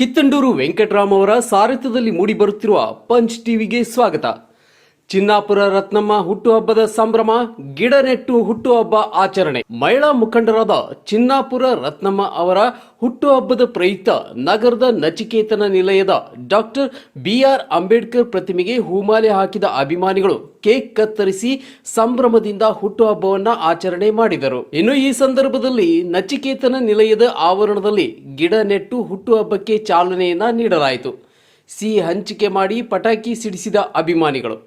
ಕಿತ್ತಂಡೂರು ವೆಂಕಟರಾಮ್ ಅವರ ಸಾರಥ್ಯದಲ್ಲಿ ಮೂಡಿಬರುತ್ತಿರುವ ಪಂಚ್ ಟಿವಿಗೆ ಸ್ವಾಗತ. ಚಿನ್ನಾಪುರ ರತ್ನಮ್ಮ ಹುಟ್ಟುಹಬ್ಬದ ಸಂಭ್ರಮ ಗಿಡ ನೆಟ್ಟು ಹುಟ್ಟುಹಬ್ಬ ಆಚರಣೆ. ಮಹಿಳಾ ಮುಖಂಡರಾದ ಚಿನ್ನಾಪುರ ರತ್ನಮ್ಮ ಅವರ ಹುಟ್ಟುಹಬ್ಬದ ಪ್ರಯುಕ್ತ ನಗರದ ನಚಿಕೇತನ ನಿಲಯದ ಡಾಕ್ಟರ್ ಬಿಆರ್ ಅಂಬೇಡ್ಕರ್ ಪ್ರತಿಮೆಗೆ ಹೂಮಾಲೆ ಹಾಕಿದ ಅಭಿಮಾನಿಗಳು ಕೇಕ್ ಕತ್ತರಿಸಿ ಸಂಭ್ರಮದಿಂದ ಹುಟ್ಟುಹಬ್ಬವನ್ನ ಆಚರಣೆ ಮಾಡಿದರು. ಇನ್ನು ಈ ಸಂದರ್ಭದಲ್ಲಿ ನಚಿಕೇತನ ನಿಲಯದ ಆವರಣದಲ್ಲಿ ಗಿಡ ನೆಟ್ಟು ಹುಟ್ಟುಹಬ್ಬಕ್ಕೆ ಚಾಲನೆಯನ್ನ ನೀಡಲಾಯಿತು. ಸಿಹಿ ಹಂಚಿಕೆ ಮಾಡಿ ಪಟಾಕಿ ಸಿಡಿಸಿದ ಅಭಿಮಾನಿಗಳು.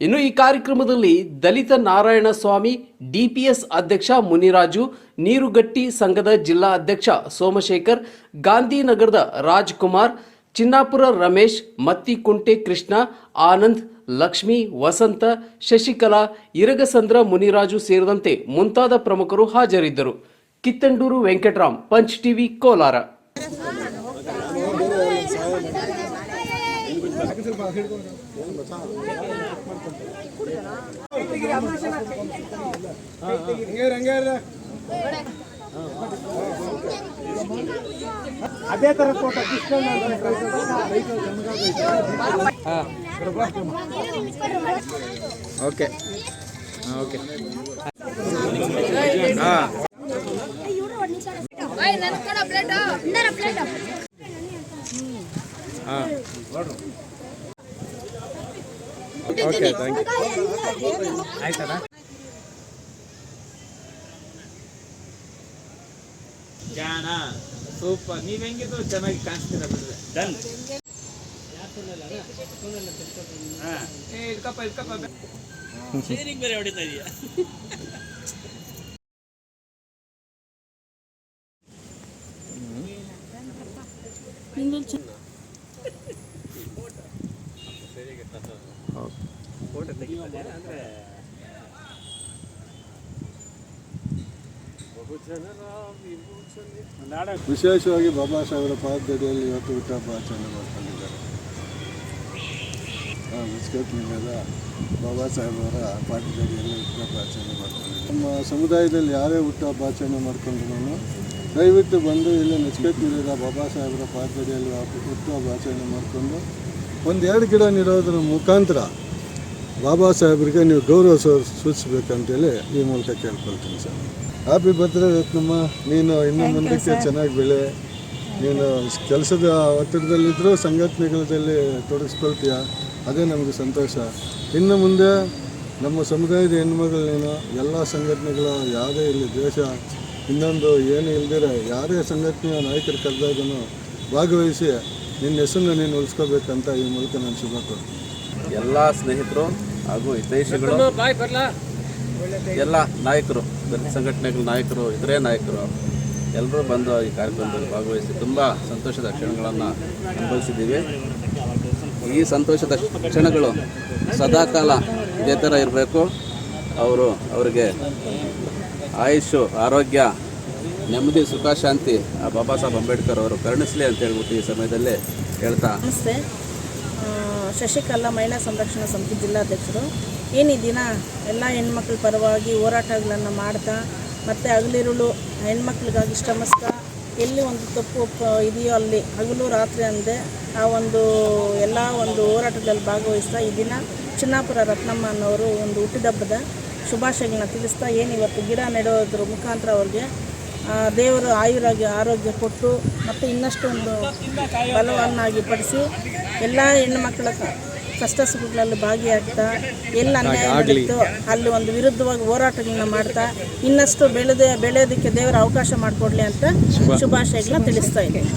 ಇನ್ನು ಈ ಕಾರ್ಯಕ್ರಮದಲ್ಲಿ ದಲಿತ ನಾರಾಯಣ ಸ್ವಾಮಿ, ಡಿಪಿಎಸ್ ಅಧ್ಯಕ್ಷ ಮುನಿರಾಜು, ನೀರುಗಟ್ಟಿ ಸಂಘದ ಜಿಲ್ಲಾ ಅಧ್ಯಕ್ಷ ಸೋಮಶೇಖರ್, ಗಾಂಧಿನಗರದ ರಾಜ್ಕುಮಾರ್, ಚಿನ್ನಾಪುರ ರಮೇಶ್, ಮತ್ತಿಕುಂಟೆ ಕೃಷ್ಣ, ಆನಂದ್, ಲಕ್ಷ್ಮಿ, ವಸಂತ, ಶಶಿಕಲಾ, ಇರಗಸಂದ್ರ ಮುನಿರಾಜು ಸೇರಿದಂತೆ ಮುಂತಾದ ಪ್ರಮುಖರು ಹಾಜರಿದ್ದರು. Kittandur Venkataram, Punch TV, Kolar. ಅದೇ ತರ photo Krishna okay okay Ay, okay thank you ಆಯ್ತದ ಜಾಣ ಸೂಪರ್ ನೀವ್ ಹೆಂಗಿದ್ರು ಚೆನ್ನಾಗಿ ಕಾಣಿಸ್ತೀರ ಬಿಡ್ರೆ ಡನ್ ಏ ಇಡ್ಕಪ್ಪ ಇಡ್ಕಪ್ಪ ಶೇರಿಂಗ್ ಬೇರೆ ಹೊಡಿತಾ ಇದೀಯಾ ವಿಶೇಷವಾಗಿ ಬಾಬಾ ಸಾಹೇಬರ ಪಾದದಡಿಯಲ್ಲಿ ಇವತ್ತು ಹುಟ್ಟಹಬ್ಬ ಆಚರಣೆ ಮಾಡ್ಕೊಂಡಿದ್ದಾರೆ. ಬಾಬಾ ಸಾಹೇಬರ ಪಾದದಡಿಯಲ್ಲಿ ಹುಟ್ಟಹಬ್ಬ ಆಚರಣೆ ಮಾಡ್ಕೊಂಡಿದ್ದಾರೆ. ನಮ್ಮ ಸಮುದಾಯದಲ್ಲಿ ಯಾರೇ ಹುಟ್ಟಹಬ್ಬ ಆಚರಣೆ ಮಾಡ್ಕೊಂಡ್ರು ದಯವಿಟ್ಟು ಬಂದು ಇಲ್ಲಿ ನಿಲಯದ ಬಾಬಾ ಸಾಹೇಬರ ಪಾದದಡಿಯಲ್ಲಿ ಹುಟ್ಟುಹಬ್ಬ ಆಚರಣೆ ಮಾಡಿಕೊಂಡು ಒಂದೆರಡು ಗಿಡ ನೀಡೋದ್ರ ಮುಖಾಂತರ ಬಾಬಾ ಸಾಹೇಬರಿಗೆ ನೀವು ಗೌರವ ಸರ್ ಸೂಚಿಸ್ಬೇಕಂತೇಳಿ ಈ ಮೂಲಕ ಕೇಳ್ಕೊಳ್ತೀನಿ ಸರ್. Happy birthday Ratnamma. ನೀನು ಇನ್ನು ಮುಂದಕ್ಕೆ ಚೆನ್ನಾಗಿ ಬೆಳೆ. ನೀನು ಕೆಲಸದ ಒತ್ತಡದಲ್ಲಿದ್ದರೂ ಸಂಘಟನೆಗಳಲ್ಲಿ ತೊಡಗಿಸ್ಕೊಳ್ತೀಯ? ಅದೇ ನಮಗೆ ಸಂತೋಷ. ಇನ್ನು ಮುಂದೆ ನಮ್ಮ ಸಮುದಾಯದ ಹೆಣ್ಮಗಳು ನೀನು ಎಲ್ಲ ಸಂಘಟನೆಗಳ ಯಾವುದೇ ಇಲ್ಲಿ ದೇಶ ಇನ್ನೊಂದು ಏನು ಇಲ್ದಿರ ಯಾರೇ ಸಂಘಟನೆಯ ನಾಯಕರು ಕರೆದಾಗೂ ಭಾಗವಹಿಸಿ ನಿನ್ನ ಹೆಸರನ್ನ ನೀನು ಉಳಿಸ್ಕೋಬೇಕಂತ ಈ ಮೂಲಕ ನಾನು ಶುಭ ಕೊಡ್ತೀನಿ ಎಲ್ಲ ಸ್ನೇಹಿತರು ಹಾಗೂ ಹಿತೈಷಿಗಳು ಎಲ್ಲ ನಾಯಕರು ದಲಿತ ಸಂಘಟನೆಗಳ ನಾಯಕರು ಇತರೆ ನಾಯಕರು ಎಲ್ಲರೂ ಬಂದು ಈ ಕಾರ್ಯಕ್ರಮದಲ್ಲಿ ಭಾಗವಹಿಸಿ ತುಂಬ ಸಂತೋಷದ ಕ್ಷಣಗಳನ್ನು ಅನುಭವಿಸಿದ್ದೀವಿ. ಈ ಸಂತೋಷದ ಕ್ಷಣಗಳು ಸದಾಕಾಲ ಇದೇ ಥರ ಇರಬೇಕು. ಅವರು ಅವರಿಗೆ ಆಯುಷು ಆರೋಗ್ಯ ನೆಮ್ಮದಿ, ಸುಖ, ಶಾಂತಿ. ಬಾಬಾ ಸಾಹೇಬ್ ಅಂಬೇಡ್ಕರ್ ಅವರು ಕರುಣಿಸಲಿ ಅಂತ ಹೇಳ್ಬಿಟ್ಟು ಈ ಸಮಯದಲ್ಲಿ ಹೇಳ್ತಾ. ನಮಸ್ತೆ. ಶಶಿಕಲಾ ಮಹಿಳಾ ಸಂರಕ್ಷಣಾ ಸಮಿತಿ ಜಿಲ್ಲಾಧ್ಯಕ್ಷರು ಈ ದಿನ ಎಲ್ಲ ಹೆಣ್ಮಕ್ಳ ಪರವಾಗಿ ಹೋರಾಟಗಳನ್ನು ಮಾಡ್ತಾ ಮತ್ತು ಹಗಲಿರುಳು ಹೆಣ್ಮಕ್ಳಿಗಾಗಿ ಶ್ರಮಿಸ್ತಾ, ಎಲ್ಲಿ ಒಂದು ತಪ್ಪು ಇದೆಯೋ ಅಲ್ಲಿ ಹಗಲು ರಾತ್ರಿ ಅಂದೆ ಆ ಒಂದು ಎಲ್ಲ ಒಂದು ಹೋರಾಟದಲ್ಲಿ ಭಾಗವಹಿಸ್ತಾ ಈ ದಿನ ಚಿನ್ನಾಪುರ ರತ್ನಮ್ಮ ಅನ್ನೋರು ಒಂದು ಹುಟ್ಟಿದಬ್ಬದ ಶುಭಾಶಯಗಳನ್ನ ತಿಳಿಸ್ತಾ, ಏನು ಇವತ್ತು ಗಿಡ ನೆಡೋದ್ರ ಮುಖಾಂತರ ಅವ್ರಿಗೆ ದೇವರು ಆಯುರಾಗಿ ಆರೋಗ್ಯ ಕೊಟ್ಟು ಮತ್ತು ಇನ್ನಷ್ಟು ಒಂದು ಬಲವನ್ನಾಗಿ ಪಡಿಸಿ ಎಲ್ಲ ಹೆಣ್ಣು ಮಕ್ಕಳ ಕ- ಕಷ್ಟ ಸುಖಗಳಲ್ಲಿ ಭಾಗಿಯಾಗ್ತಾ ಎಲ್ಲ ಅನ್ಯಾಯ ನಡೀತೋ ಅಲ್ಲಿ ಒಂದು ವಿರುದ್ಧವಾಗಿ ಹೋರಾಟಗಳನ್ನ ಮಾಡ್ತಾ ಇನ್ನಷ್ಟು ಬೆಳೆದ ಬೆಳೆಯೋದಕ್ಕೆ ದೇವರ ಅವಕಾಶ ಮಾಡಿಕೊಡ್ಲಿ ಅಂತ ಶುಭಾಶಯಗಳನ್ನ ತಿಳಿಸ್ತಾ ಇದ್ದೀನಿ.